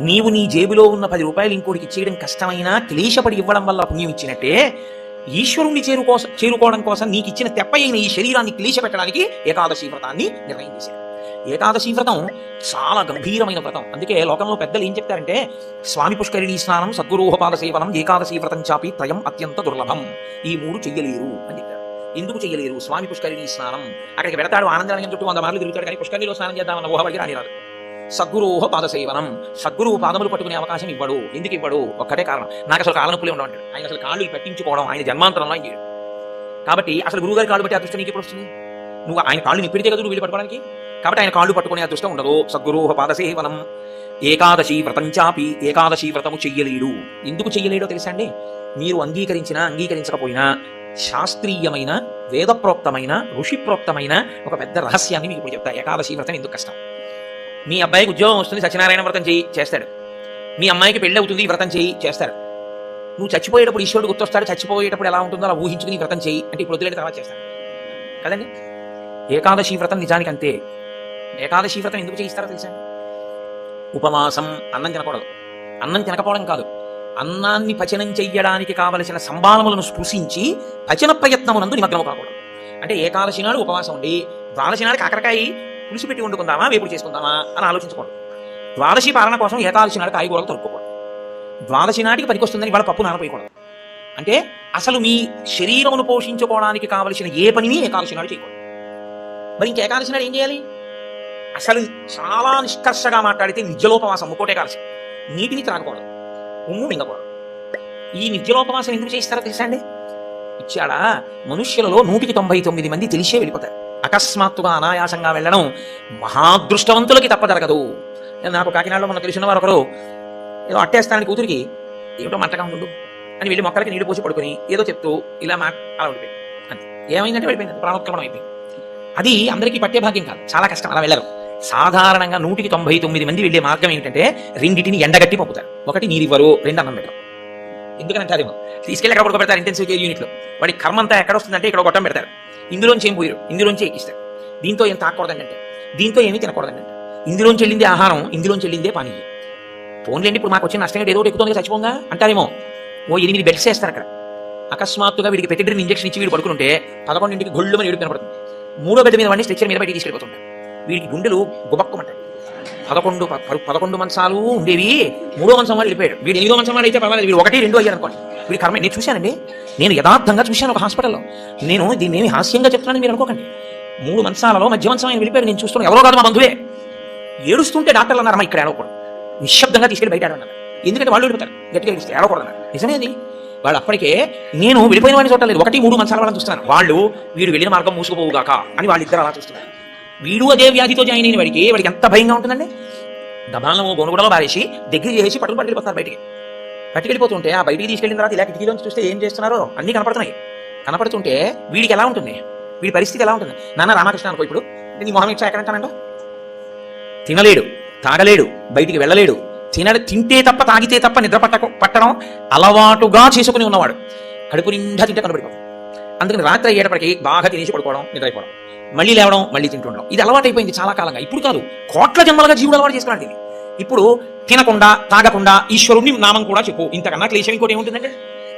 నీవు నీ జేబులో ఉన్న పది రూపాయలు ఇంకోటికి ఇచ్చేయడం కష్టమైనా క్లేశపడి ఇవ్వడం వల్ల పుణ్యం ఇచ్చినట్టే ఈశ్వరుణ్ణి చేరు కోసం చేరుకోవడం కోసం నీకు ఇచ్చిన తెప్ప అయిన ఈ శరీరాన్ని క్లేశ పెట్టడానికి ఏకాదశి వ్రతాన్ని నిర్ణయం చేశారు. ఏకాదశి వ్రతం చాలా గంభీరమైన వ్రతం. అందుకే లోకంలో పెద్దలు ఏం చెప్తారంటే స్వామి పుష్కరిణీ స్నానం సద్గురూహపాద సేవనం ఏకాదశి వ్రతం చాపి త్రయం అత్యంత దుర్లభం. ఈ మూడు చెయ్యలేరు అని చెప్పారు. ఎందుకు చెయ్యలేరు? స్వామి పుష్కరిణీ స్నానం. అక్కడికి వెడతాడు ఆనందరాయణ చుట్టూ వంద మార్లు తిరుగుతాడు కానీ పుష్కరిణిలో స్నానం చేద్దామన్న ఊహబడికి రానిరాదు. సద్గురువు పాద సేవనం సద్గురువు పాదములు పట్టుకునే అవకాశం ఇవ్వడు. ఎందుకు ఇవ్వడు? ఒక్కటే కారణం. నాకు అసలు కాళ్ళ నొప్పులే ఉండవంటాడు. ఆయన అసలు కాళ్ళు పట్టించుకోవడం ఆయన జన్మాంతరంలో ఆయన కాబట్టి అసలు గురువు గారి కాళ్ళు పట్టి అదృష్టం నీకు ఎప్పుడు వస్తుంది? నువ్వు ఆయన కాళ్ళు నిప్పిడితే కదా నువ్వు వీళ్ళు పట్టుకోవడానికి? కాబట్టి ఆయన కాళ్ళు పట్టుకునే అదృష్టం ఉండదు. సద్గురోహ పాద సేవనం ఏకాదశి వ్రతం చాపి ఏకాదశి వ్రతము చెయ్యలేడు. ఎందుకు చెయ్యలేడో తెలుసా అండి? మీరు అంగీకరించినా అంగీకరించకపోయినా శాస్త్రీయమైన వేదప్రోక్తమైన ఋషిప్రోక్తమైన ఒక పెద్ద రహస్యాన్ని మీకు ఇప్పుడు చెప్తా. ఏకాదశి వ్రతం ఎందుకు కష్టం? మీ అబ్బాయికి ఉద్యోగం వస్తుంది సత్యనారాయణ వ్రతం చేయి చేస్తాడు. మీ అమ్మాయికి పెళ్ళి అవుతుంది వ్రతం చేయి చేస్తాడు. నువ్వు చచ్చిపోయేటప్పుడు ఈశ్వరుడు గుర్తొస్తాడు చచ్చిపోయేటప్పుడు ఎలా ఉంటుందో అలా ఊహించుకుని వ్రతం చేయి అంటే ఇప్పుడు వదిలేని తర్వాత చేస్తాను కదండి? ఏకాదశి వ్రతం నిజానికి అంతే ఏకాదశి వ్రతం ఎందుకు చేయిస్తారో తెలుసా? ఉపవాసం అన్నం తినకూడదు. అన్నం తినకపోవడం కాదు. అన్నాన్ని పచనం చెయ్యడానికి కావలసిన సంబాలములను స్పృశించి పచన ప్రయత్నమునందు నిమగ్నం కాకూడదు. అంటే ఏకాదశి నాడు ఉపవాసం ఉండి ద్వాదశి నాడు కాకరకాయ పులిసిపెట్టి వండుకుందామా వేపుడు చేసుకుందామా అని ఆలోచించకూడదు. ద్వాదశి పాలన కోసం ఏకాదశి నాడు కాయగూరలు తొరుక్కోకూడదు. ద్వాదశి నాటికి పనికొస్తుందని వాళ్ళ పప్పు నానపోయకూడదు అంటే అసలు మీ శరీరమును పోషించుకోవడానికి కావలసిన ఏ పనిని ఏకాదశి నాడు చేయకూడదు. మరి ఇంక ఏకాదశి నాడు ఏం చేయాలి? అసలు చాలా నిష్కర్షగా మాట్లాడితే నిత్యలోపవాసం ముక్కోటే కాల్సి నీటిని త్రాగకూడదు. ఉమ్ము మింగకూడదు. ఈ నిత్యలోపవాసం ఎందుకు చేస్తారో తెలుసా అండి? ఇచ్చాడా? మనుష్యులలో నూటికి తొంభై తొమ్మిది మంది తెలిసే వెళ్ళిపోతారు. అకస్మాత్తుగా అనాయాసంగా వెళ్ళడం మహాదృష్టవంతులకి తప్ప జరగదు. నాకు కాకినాడలో మనకు తెలిసిన వారు ఒకరు ఏదో అట్టేస్తానని కూతురికి ఏమిటో మంటగా ఉండు అని వెళ్ళి మొక్కలకి నీళ్ళు పోసి పడుకుని ఏదో చెప్తూ ఇలా మా అలా ఉండిపోయింది. అంతే. ఏమైందంటే వెళ్ళిపోయింది ప్రాణోత్క్రమణం అయిపోయింది. అది అందరికీ పట్టే భాగ్యం కాదు. చాలా కష్టం అలా వెళ్ళరు. సాధారణంగా నూటికి తొంభై తొమ్మిది మంది వెళ్ళే మార్గం ఏంటంటే రెండింటిని ఎండగట్టి పంపుతారు. ఒకటి నీరివ్వరు రెండు అన్నం పెట్టరు ఎందుకంటారేమో తీసుకెళ్ళి ఎక్కడ పడుకోబెడతారు? ఇంటెన్సివ్ కేర్ యూనిట్లో వాడి కర్మంతా ఎక్కడ వస్తుందంటే ఇక్కడ గొట్టం పెడతారు. ఇందులోంచి ఏం పోయారు ఇందులోంచి ఎక్కిస్తారు దీంతో ఏం తాకూడదంటే దీంతో ఏమీ తినకూడదండి ఇందులోంచి వెళ్ళిందే ఆహారం ఇందులోంచి వెళ్ళిందే పానీయం ఫోన్లేండి ఇప్పుడు మాకు వచ్చిన నష్టం ఏదో ఒకటి ఎక్కుతుంది చచ్చిపోగా? అంటారేమో. ఓ ఎనిమిది బెడ్స్ వేస్తారు అక్కడ. అకస్మాత్తుగా వీడికి పెట్టిన ఇంజక్షన్ ఇచ్చి వీడు పడుకుంటే పదకొండింటికి గొళ్ళు అని ఏడుపు కనపడుతుంది. మూడో బెడ్ మీద వాడిని స్ట్రెచ్చర్ మీద బయటికి తీసుకెళ్ళిపోతుంటారు వీడికి గుండెలు గుబక్కుమంటాయి. పదకొండు పదకొండు మంచాలు ఉండేవి. మూడో మంచం వాడు వెళ్ళిపోయాడు. వీడు ఎనిమిదో మంచం వాడు అయితే పర్వాలేదు. వీడు ఒకటి రెండు అయ్యారు అనుకోండి. వీడి కర్మ నేను చూశానండి. నేను యథార్థంగా చూశాను ఒక హాస్పిటల్లో నేను దీన్ని ఏమి హాస్యంగా చెప్తున్నాను మీరు అనుకోకండి. మూడు మంచాలలో మధ్య మంచం ఆయన వెళ్ళిపోయాడు. నేను చూస్తున్నాను. ఎవరో కాదు మా బంధువే. ఏడుస్తుంటే డాక్టర్లు అన్నారమ్మా ఇక్కడ ఏడవకూడదు. నిశ్శబ్దంగా తీసుకెళ్ళి బయట ఆడమన్నారు ఎందుకంటే వాళ్ళు వెళ్ళిపోతారు. గట్టిగా ఏడిస్తే ఏడవకూడదు అన్నారు నిజమే అది వాళ్ళు అప్పటికే నేను వెళ్ళిపోయిన వాడిని చూడలేదు ఒకటి మూడు మంచాల వాళ్ళని చూస్తున్నాను. వాళ్ళు వీడు వెళ్ళిన మార్గం మూసుకుపోవుగాక అని వాళ్ళిద్దరు అలా చూస్తున్నారు. వీడు అదే వ్యాధితో జాయిన్ అయిన వాడికి వాడికి ఎంత భయంగా ఉంటుందండి? దబాలను గొనుగుడలో బారేసి దగ్గర చేసి పట్టుకు పట్టుకెళ్ళిపోతారు బయటికి. పట్టుకెళ్ళిపోతుంటే ఆ బయటికి తీసుకెళ్ళిన తర్వాత ఇలా కిటికీలోంచి చూస్తే ఏం చేస్తున్నారో? అన్నీ కనపడుతున్నాయి. కనపడుతుంటే వీడికి ఎలా ఉంటుంది? వీడి పరిస్థితి ఎలా ఉంటుంది? నాన్న రామకృష్ణ అనుకో ఇప్పుడు. నీ మొహం ఇచ్చా ఎక్కడంటానంట? తినలేడు తాగలేడు బయటికి వెళ్ళలేడు. తిన తింటే తప్ప తాగితే తప్ప నిద్ర పట్టక పట్టడం అలవాటుగా చేసుకుని ఉన్నవాడు. కడుపు నిండా తింటే కనబడిపోవడం అందుకని రాత్రి అయ్యేటప్పటికి బాగా తినేసి పడుకోవడం నిద్రైపోవడం. మళ్ళీ లేవడం మళ్ళీ తింటుండడం. ఇది అలవాటైపోయింది చాలా కాలంగా. ఇప్పుడు కాదు కోట్ల జన్మలుగా జీవుడు అలవాటు చేసుకున్నాడు ఇది ఇప్పుడు తినకుండా తాగకుండా ఈశ్వరుని నామం కూడా చెప్పు. ఇంతకన్నా క్లేశం ఇంకోటి ఏముంటుందంటే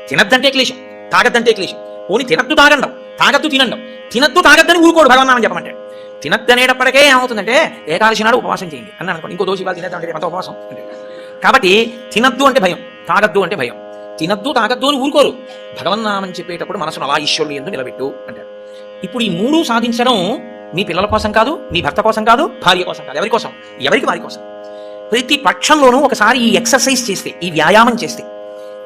తినద్దంటే క్లేశం తాగద్దంటే క్లేశం. పోనీ తినద్దు తాగండం. తాగద్దు తినండం. తినద్దు తాగద్దని ఊరుకోడు భగవన్నామని చెప్పమంటే. తినద్దు అనేటప్పటికే ఏమవుతుందంటే ఏకాదశి నాడు ఉపవాసం చేయండి. అని అనుకోండి ఇంకో దోషి వాళ్ళు తినేద్దాం అంటే ఉపవాసం? అంటే. కాబట్టి తినద్దు అంటే భయం తాగద్దు అంటే భయం. తినద్దు తాగద్దు అని ఊరుకోరు. భగవన్నామని చెప్పేటప్పుడు మనసును అలా ఈశ్వరుడు ఎందు నిలబెట్టు అంటారు ఇప్పుడు ఈ మూడు సాధించడం మీ పిల్లల కోసం కాదు మీ భర్త కోసం కాదు భార్య కోసం కాదు ఎవరి కోసం? ఎవరికి వారి కోసం? ప్రతి పక్షంలోనూ ఒకసారి ఈ ఎక్సర్సైజ్ చేస్తే ఈ వ్యాయామం చేస్తే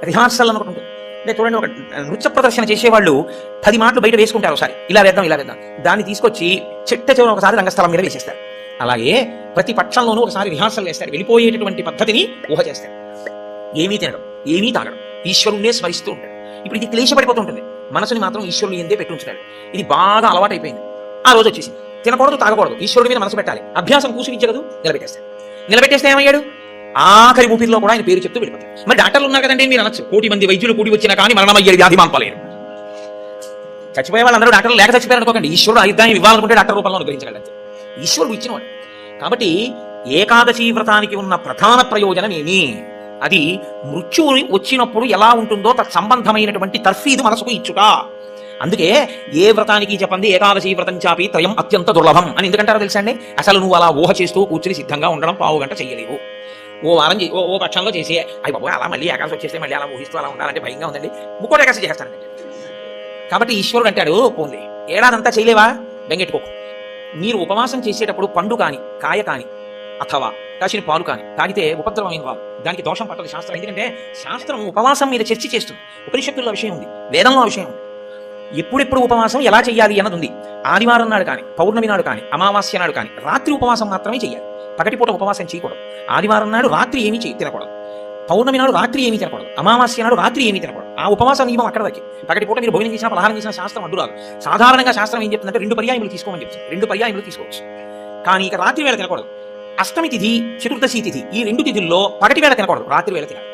రిహార్సల్ అని ఒకటి ఉంటుంది. అంటే చూడండి ఒక నృత్య ప్రదర్శన చేసేవాళ్ళు పది మాటలు బయట వేసుకుంటారు ఒకసారి. ఇలా వేద్దాం ఇలా వేద్దాం. దాన్ని తీసుకొచ్చి చిట్ట చివరి ఒకసారి రంగస్థలం మీద వేసేస్తారు. అలాగే ప్రతి పక్షంలోనూ ఒకసారి రిహార్సల్ వేస్తారు. వెళ్ళిపోయేటటువంటి పద్ధతిని ఊహ చేస్తారు ఏమీ తినడం ఏమీ తాగడం ఈశ్వరుణ్ణే స్మరిస్తూ ఉంటాడు ఇప్పుడు ఇది క్లేశపడిపోతుంటుంది మనసుని మాత్రం ఈశ్వరుడు ఎందే పెట్టుంచుతాడు ఇది బాగా అలవాటైపోయింది. ఆ రోజు వచ్చేసింది. తినకూడదు తాగకూడదు. ఈశ్వరుడి మీద మనసు పెట్టాలి. అభ్యాసం కూసునిచ్చగదు నిలబెట్టేస్తాడు. నిలబెట్టేస్తే ఏమయ్యాడు? ఆఖరి ఊపిరిలో కూడా ఆయన పేరు చెప్తూ వెళ్ళిపోతాడు మరి డాక్టర్లు ఉన్నారు కదండి మీరు అనొచ్చు. కోటి మంది వైద్యులు కూడి వచ్చినా కానీ మరణమయ్యేది వ్యాధి మాన్పలేరు చచ్చిపోయే వాళ్ళందరూ డాక్టర్లు లేక చచ్చిపోయారు అనుకోకండి. ఈశ్వరుడు ఆయుధాన్ని ఇవ్వాలనుకుంటే డాక్టర్ రూపంలో అనుగ్రహించగలరు ఈశ్వరుడు ఇచ్చినవాడు. కాబట్టి ఏకాదశి వ్రతానికి ఉన్న ప్రధాన ప్రయోజనం ఏమి? అది మృత్యువు వచ్చినప్పుడు ఎలా ఉంటుందో తత్సంబంధమైనటువంటి తర్ఫీదు మనసుకు ఇచ్చుట. అందుకే ఏ వ్రతానికి చెప్పండి ఏకాదశి వ్రతం చాపి త్రయం అత్యంత దుర్లభం అని ఎందుకంటారో తెలుసా అండి? అసలు నువ్వు అలా ఊహ చేస్తూ కూర్చుని సిద్ధంగా ఉండడం పావు గంట చేయలేవు ఓ వారం ఓ ఓ పక్షంలో చేసి అయ్యి బాబు అలా మళ్ళీ ఏకాదశి వచ్చేస్తే మళ్ళీ అలా ఊహిస్తూ అలా ఉండాలంటే భయంగా ఉందండి. ముక్కోటి ఏకాదశి చేస్తానండి కాబట్టి ఈశ్వరుడు అంటాడు పోన్లే ఏడాదంతా చేయలేవా? బెంగెట్టుకోకు. మీరు ఉపవాసం చేసేటప్పుడు పండు కాని కాయ కాని అథవా కాసిన పాలు కాని తాగితే ఉపద్రవం ఏం కాదు దానికి దోషం పట్టదు శాస్త్రం. ఎందుకంటే శాస్త్రం ఉపవాసం మీద చర్చ చేస్తుంది. ఉపనిషత్తుల్లో విషయం ఉంది వేదంలో విషయం ఉంది. ఎప్పుడెప్పుడు ఉపవాసం ఎలా చేయాలి అన్నది ఉంది ఆదివారం నాడు కానీ పౌర్ణమి నాడు కానీ అమావాస్య నాడు కానీ రాత్రి ఉపవాసం మాత్రమే చేయాలి పగటిపూట ఉపవాసం చేయకూడదు. ఆదివారం నాడు రాత్రి ఏమీ చేయ తినకూడదు. పౌర్ణమి నాడు రాత్రి ఏమీ తినకూడదు. అమావాస్య నాడు రాత్రి ఏమీ తినకూడదు. ఆ ఉపవాస నియమం అక్కడ వరకే పగటిపూట మీరు భోజనం చేసిన పలహారం చేసిన శాస్త్రం అడ్డురాదు. సాధారణంగా శాస్త్రం ఏం చెప్తుందంటే రెండు పర్యాయములు తీసుకోమని చెప్తుంది. రెండు పర్యాయములు తీసుకోవచ్చు. కానీ ఇక రాత్రి వేళ తినకూడదు. అష్టమి తిథి చతుర్దశి తిథి ఈ రెండు తిథుల్లో పగటి వేళ తినకూడదు రాత్రి వేళ తినాలి.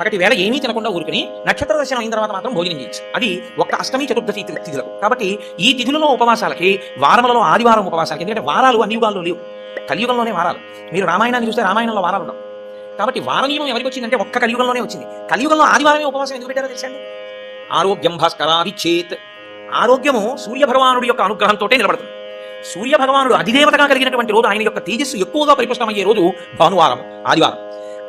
పగటి వేళ ఏమీ తినకుండా ఊరుకుని నక్షత్ర దర్శనం అయిన తర్వాత మాత్రం భోజనం చేయొచ్చు అది ఒక్క అష్టమి చతుర్దశి తిథులకు. కాబట్టి ఈ తిథులలో ఉపవాసాలకి వారములలో ఆదివారం ఉపవాసాలకి ఎందుకంటే వారాలు అన్ని యుగాల్లో లేవు. కలియుగంలోనే వారాలు. మీరు రామాయణాన్ని చూస్తే రామాయణంలో వారాలు ఉండవు. కాబట్టి వార నియమం ఎవరికి వచ్చిందంటే ఒక్క కలియుగంలోనే వచ్చింది. కలియుగంలో ఆదివారమే ఉపవాసం ఎందుకు పెట్టారో తెలుసండి ఆరోగ్యం భాస్కరాది చేత్ ఆరోగ్యము సూర్య భగవానుడి యొక్క అనుగ్రహంతో నిలబడుతుంది. సూర్య భగవానుడు అధిదేవతగా కలిగినటువంటి రోజు ఆయన యొక్క తేజస్సు ఎక్కువగా పరిపుష్టమయ్యే రోజు భానువారం ఆదివారం.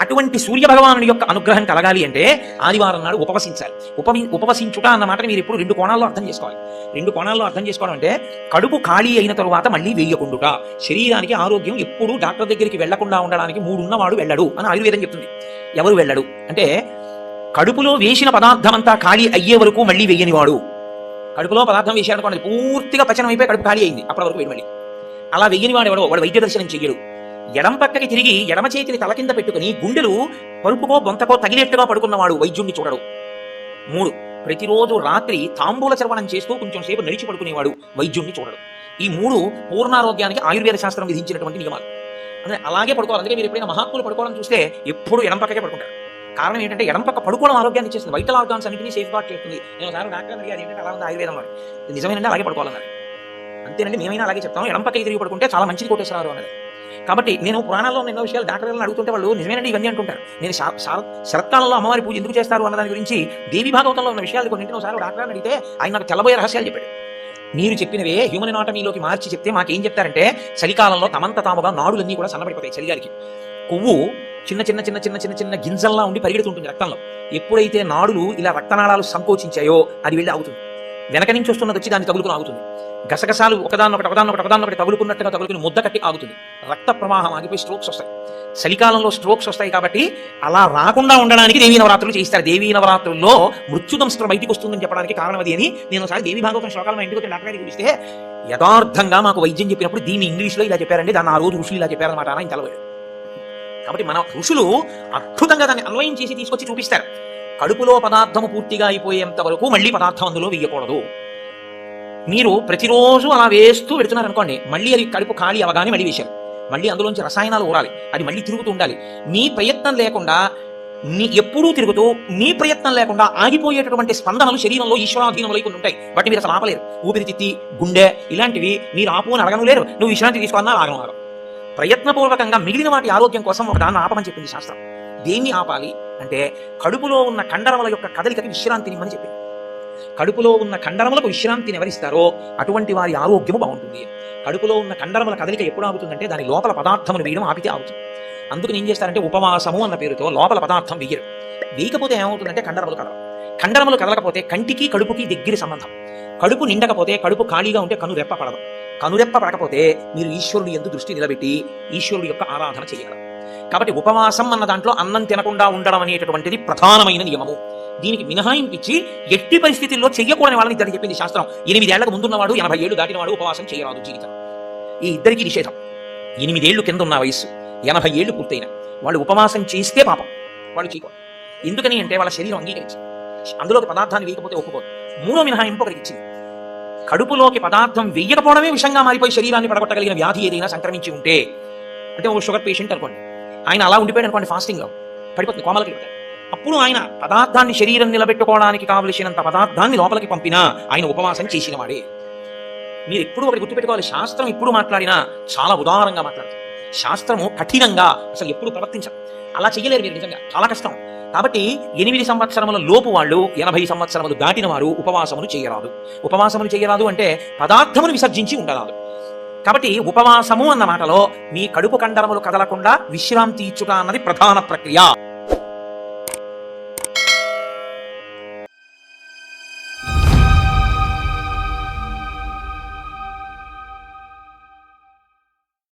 అటువంటి సూర్య భగవానుడి యొక్క అనుగ్రహం కలగాలి అంటే ఆదివారం నాడు ఉపవసించాలి. ఉపవి ఉపవసించుట అన్నమాట మీరు ఇప్పుడు రెండు కోణాల్లో అర్థం చేసుకోవాలి. రెండు కోణాల్లో అర్థం చేసుకోవడం అంటే కడుపు ఖాళీ అయిన తరువాత మళ్ళీ వేయకుండుట. శరీరానికి ఆరోగ్యం ఎప్పుడూ డాక్టర్ దగ్గరికి వెళ్ళకుండా ఉండడానికి మూడున్నవాడు వెళ్ళడు అని ఆయుర్వేదం చెప్తుంది. ఎవరు వెళ్ళడు? అంటే కడుపులో వేసిన పదార్థం అంతా ఖాళీ అయ్యే వరకు మళ్ళీ వెయ్యనివాడు కడుపులో పదార్థం వేసాడు పూర్తిగా పచనం అయిపోయి కడుపు ఖాళీ అయింది. అప్పటి వరకు వేడి అలా వెయ్యని వాడు ఎవడో వాడు వైద్య దర్శనం చెయ్యడు. ఎడం పక్కకి తిరిగి ఎడమ చేతిని తల కింద పెట్టుకుని గుండెలు పరుపుకో బొంతకో తగిలేట్టుగా పడుకున్నవాడు వైద్యుణ్ణి చూడడు. మూడు ప్రతిరోజు రాత్రి తాంబూల చర్వణం చేస్తూ కొంచెం సేపు నడిచి పడుకునేవాడు వైద్యుణ్ణి చూడడు. ఈ మూడు పూర్ణారోగ్యానికి ఆయుర్వేద శాస్త్రం విధించినటువంటి నియమాలు. అంటే అలాగే పడుకోవాలి. అందుకే మీరు ఎప్పుడైనా మహాత్ములు పడుకోవడం చూస్తే ఎప్పుడు ఎడం పక్కకే పడుకుంటారు. కారణం ఏంటంటే ఎడం పక్క పడుకోవడం ఆరోగ్యాన్ని ఇచ్చేస్తుంది. వైటల్ ఆర్గాన్స్ అన్నింటినీ సేఫ్ గార్డ్ చేస్తుంది. నేను సార్ డాక్టర్ అడిగి ఏంటంటే అలా ఉంది ఆయుర్వేదంలో ఇది నిజమేనంటే అలాగే పడుకోవాలన్నారు. అంతేనండి మేమైనా అలాగే చెప్తాం. ఎడం పక్కకి తిరిగి పడుకుంటే చాలా మంచిది కోటేశ్వరారు అన్నది కాబట్టి నేను పురాణాల్లో ఎన్నో విషయాలు డాక్టర్లను అడుగుతుంటే వాళ్ళు నిజమేనండి ఇవన్నీ అంటుంటారు. నేను శరత్కాలంలో అమ్మవారి పూజ ఎందుకు చేస్తారు అన్న దాని గురించి దేవి భాగవతంలో ఉన్న విషయాలు కొన్నింటిని ఒకసారి డాక్టర్ అడిగితే ఆయన నాకు తెల్లబోయే రహస్యాలు చెప్పాడు. మీరు చెప్పినవే హ్యూమన్ ఎనాటమీలోకి మార్చి చెప్తే మాకేం చెప్తారంటే చలికాలంలో తమంత తాముగా నాడులన్నీ కూడా సన్నబడిపోతాయి చలిగారికి కొవ్వు చిన్న చిన్న చిన్న చిన్న చిన్న చిన్న గింజల్లా ఉండి పరిగెడుతుంటుంది రక్తంలో. ఎప్పుడైతే నాడులు ఇలా రక్తనాళాలు సంకోచించాయో అది వెళ్ళి ఆగుతుంది. వెనక నుంచి వస్తున్నది వచ్చి దాన్ని తగులుకుని ఆగుతుంది. గసగసాలు ఒకదాన్నొకటి ఒకదాన్నొకటి ఒకదాన్నొకటి తగులుకున్నట్టుగా తగులుకుని ముద్ద కట్టి ఆగుతుంది. రక్త ప్రవాహం ఆగిపోయి స్ట్రోక్స్ వస్తాయి. చలికాలంలో స్ట్రోక్స్ వస్తాయి కాబట్టి అలా రాకుండా ఉండడానికి దేవీ నవరాత్రులు చేయిస్తారు. దేవీ నవరాత్రుల్లో మృత్యుదంస్త్రం బయటికి వస్తుందని చెప్పడానికి కారణం అది అని నేను ఒకసారి దేవి భాగవతం శ్లోకాలు మా ఇంటికి వచ్చి డాక్టర్ గారికి చూపిస్తే యథార్థంగా మాకు వైద్యం చెప్పినప్పుడు దీన్ని ఇంగ్లీష్లో ఇలా చెప్పారండి దాన్ని ఆ రోజు ఋషులు ఇలా చెప్పారన్నమాట అని తెలవాడు కాబట్టి మన ఋషులు అద్భుతంగా దాన్ని అన్వయం చేసి తీసుకొచ్చి చూపిస్తారు. కడుపులో పదార్థము పూర్తిగా అయిపోయేంత వరకు మళ్ళీ పదార్థం అందులో వేయకూడదు. మీరు ప్రతిరోజు అలా వేస్తూ పెడుతున్నారు అనుకోండి మళ్ళీ అది కడుపు ఖాళీ అవగానే మళ్ళీ వేశారు. మళ్ళీ అందులోంచి రసాయనాలు ఊరాలి అది మళ్ళీ తిరుగుతూ ఉండాలి. మీ ప్రయత్నం లేకుండా నీ ఎప్పుడూ తిరుగుతూ మీ ప్రయత్నం లేకుండా ఆగిపోయేటటువంటి స్పందనలు శరీరంలో ఈశ్వరాధీనంలో కొన్ని ఉంటాయి. వాటిని మీరు అసలు ఆపలేరు. ఊపిరితిత్తి గుండె ఇలాంటివి మీరు ఆపు అని అడగను లేరు. నువ్వు విశ్రాంతి తీసుకోవాలన్నా ఆగను ప్రయత్నపూర్వకంగా మిగిలిన వాటి ఆరోగ్యం కోసం ఒక దాన్ని ఆపమని చెప్పింది శాస్త్రం. దేన్ని ఆపాలి? అంటే కడుపులో ఉన్న కండరముల యొక్క కదలికకి విశ్రాంతినిమ్మని చెప్పింది. కడుపులో ఉన్న కండరములకు విశ్రాంతిని ఎవరిస్తారో అటువంటి వారి ఆరోగ్యము బాగుంటుంది. కడుపులో ఉన్న కండరముల కదలిక ఎప్పుడు ఆగుతుందంటే దాని లోపల పదార్థమును వేయడం ఆపితే ఆగుతుంది. అందుకని ఏం చేస్తారంటే ఉపవాసము అన్న పేరుతో లోపల పదార్థం వేయరు. వేయకపోతే ఏమవుతుందంటే కండరములు కదలవు. కండరములు కదలకపోతే కంటికి కడుపుకి దగ్గర సంబంధం. కడుపు నిండకపోతే కడుపు ఖాళీగా ఉంటే కను రెప్ప పడదు. కనురెప్ప పడకపోతే మీరు ఈశ్వరుడు ఎందు దృష్టి నిలబెట్టి ఈశ్వరుడు యొక్క ఆరాధన చేయాలి. కాబట్టి ఉపవాసం అన్న దాంట్లో అన్నం తినకుండా ఉండడం అనేటటువంటిది ప్రధానమైన నియమము. దీనికి మినహాయింపిచ్చి ఎట్టి పరిస్థితుల్లో చెయ్యకూడని వాళ్ళని ఇద్దరు చెప్పింది శాస్త్రం. ఎనిమిదేళ్ళకు ముందున్నవాడు ఎనభై ఏళ్ళు దాటినవాడు ఉపవాసం చేయరాదు జీవితం. ఈ ఇద్దరికి నిషేధం. ఎనిమిదేళ్ళు కింద ఉన్న వయస్సు ఎనభై ఏళ్ళు పూర్తయిన. వాళ్ళు ఉపవాసం చేస్తే పాపం. వాళ్ళు చేయకూడదు. ఎందుకని అంటే వాళ్ళ శరీరం అంగీకరించి అందులోకి పదార్థాన్ని వేయకపోతే ఒప్పుకోదు మూడో మినహాయింపు ఒకరికి ఇచ్చింది. కడుపులోకి పదార్థం వెయ్యకపోవడమే విషంగా మారిపోయి శరీరాన్ని పడగొట్టగలిగిన వ్యాధి ఏదైనా సంక్రమించి ఉంటే అంటే ఓ షుగర్ పేషెంట్ అనుకోండి ఆయన అలా ఉండిపోయాడు అనుకోండి ఫాస్టింగ్లో పడిపోతుంది కోమలకి వెళ్ళిపోతాడు అప్పుడు ఆయన పదార్థాన్ని శరీరం నిలబెట్టుకోవడానికి కావలసినంత పదార్థాన్ని లోపలికి పంపినా ఆయన ఉపవాసం చేసిన వాడే. మీరు ఎప్పుడు ఒకటి గుర్తుపెట్టుకోవాలి శాస్త్రం ఇప్పుడు మాట్లాడినా చాలా ఉదారంగా మాట్లాడుతుంది. శాస్త్రము కఠినంగా అసలు ఎప్పుడు ప్రవర్తించరు అలా చెయ్యలేరు మీరు నిజంగా చాలా కష్టం. కాబట్టి ఎనిమిది సంవత్సరముల లోపు వాళ్ళు ఎనభై సంవత్సరములు దాటిన వారు ఉపవాసములు చేయరాదు. ఉపవాసములు చేయరాదు అంటే పదార్థమును విసర్జించి ఉండరాదు. కాబట్టి ఉపవాసము అన్న మాటలో మీ కడుపు కండరములు కదలకుండా విశ్రాంతి ఇచ్చుట అన్నది ప్రధాన ప్రక్రియ.